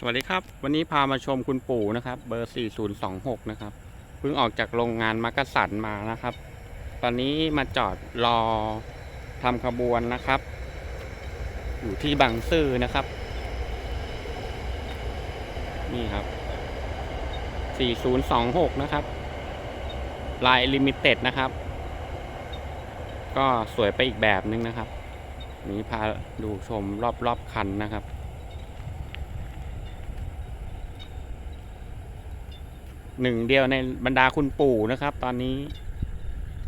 สวัสดีครับ วันนี้พามาชมคุณปู่นะครับ เบอร์ 4026 นะครับเพิ่งออกจากโรงงานมักกะสันมานะครับ ตอนนี้มาจอดรอทำขบวนนะครับ อยู่ที่บางซื่อนะครับ นี่ครับ 4026 นะครับลายลิมิเต็ดนะครับ ก็สวยไปอีกแบบนึงนะครับ นี้พาดูชมรอบๆคันนะครับ หนึ่งเดียวในบรรดาคุณปู่นะครับ ตอนนี้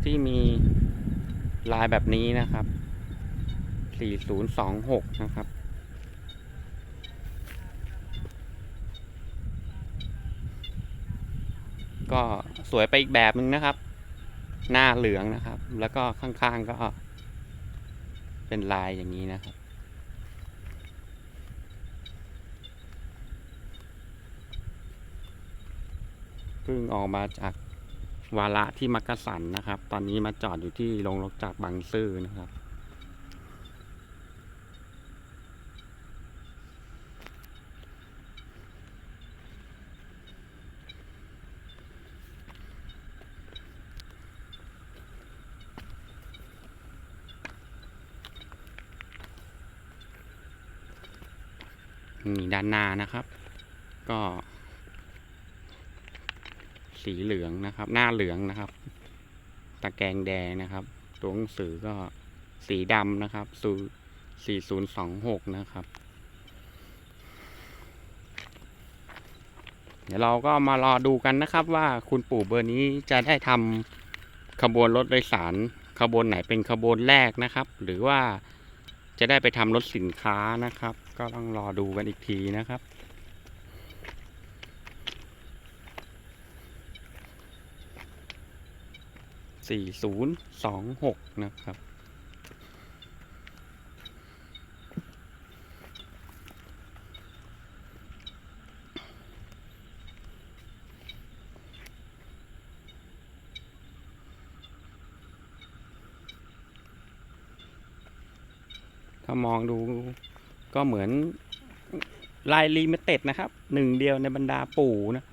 ที่มีลายแบบนี้นะครับ 4026 นะครับ ก็สวยไปอีกแบบหนึ่งนะครับ หน้าเหลืองนะครับ แล้วก็ข้างๆก็ เป็นลายอย่างนี้นะครับ เพิ่งออกมาจากวาระที่มักกะสันนะครับ ตอนนี้มาจอดอยู่ที่โรงรถจากบางซื่อนะครับ นี่ด้านหน้านะครับ ก็ สีเหลืองนะครับ หน้าเหลืองนะครับ ตะแกรงแดงนะครับ ตัวหนังสือก็สีดำนะครับสู4026นะครับ เดี๋ยวเราก็มารอดูกันนะครับ ว่าคุณปู่เบอร์นี้จะได้ทำขบวนรถโดยสารขบวนไหนเป็นขบวนแรกนะครับ หรือว่าจะได้ไปทำรถสินค้านะครับ ก็ต้องรอดูกันอีกทีนะครับ สี่ศูนย์สองหกนะครับ ถ้ามองดูก็เหมือนลายลิมิเต็ดนะครับ หนึ่งเดียวในบรรดาปู่นะ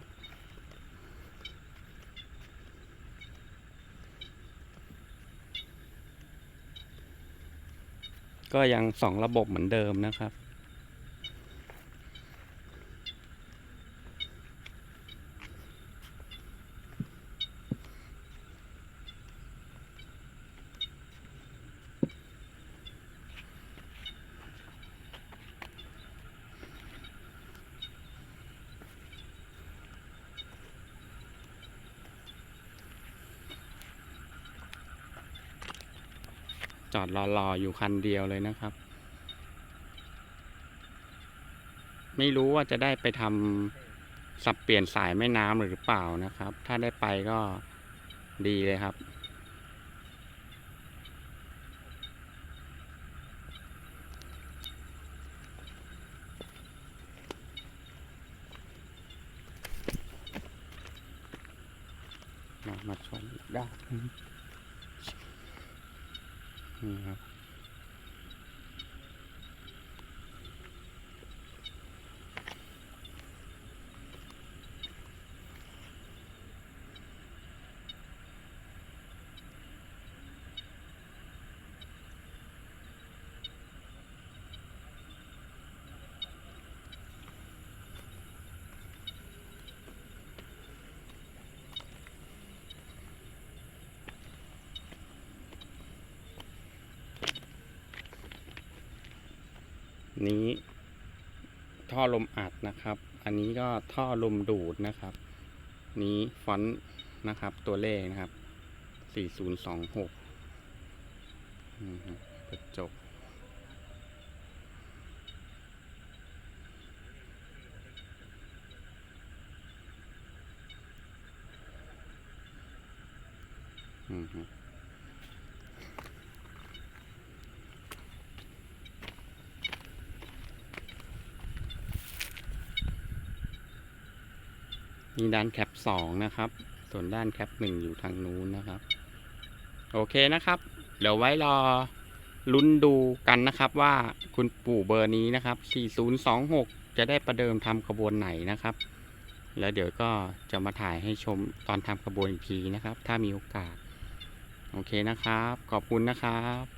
ก็ยังสองระบบเหมือนเดิมนะครับ จอดรอๆอยู่คันเดียวเลยนะครับ ไม่รู้ว่าจะได้ไปทำสับเปลี่ยนสายแม่น้ำหรือเปล่านะครับ ถ้าได้ไปก็ดีเลยครับมาชมได้า นี้ท่อลมอัดนะครับ อันนี้ก็ท่อลมดูดนะครับ นี้ฟอนต์นะครับ ตัวเลขนะครับ 4026กระจกอือ นี่ด้านแคปสองนะครับ ส่วนด้านแคปหนึ่งอยู่ทางนู้นนะครับ โอเคนะครับ เดี๋ยวไว้รอลุ้นดูกันนะครับว่าคุณปู่เบอร์นี้นะครับ 4026 จะได้ประเดิมทำขบวนไหนนะครับ แล้วเดี๋ยวก็จะมาถ่ายให้ชมตอนทำขบวนอีกทีนะครับ ถ้ามีโอกาส โอเคนะครับ ขอบคุณนะครับ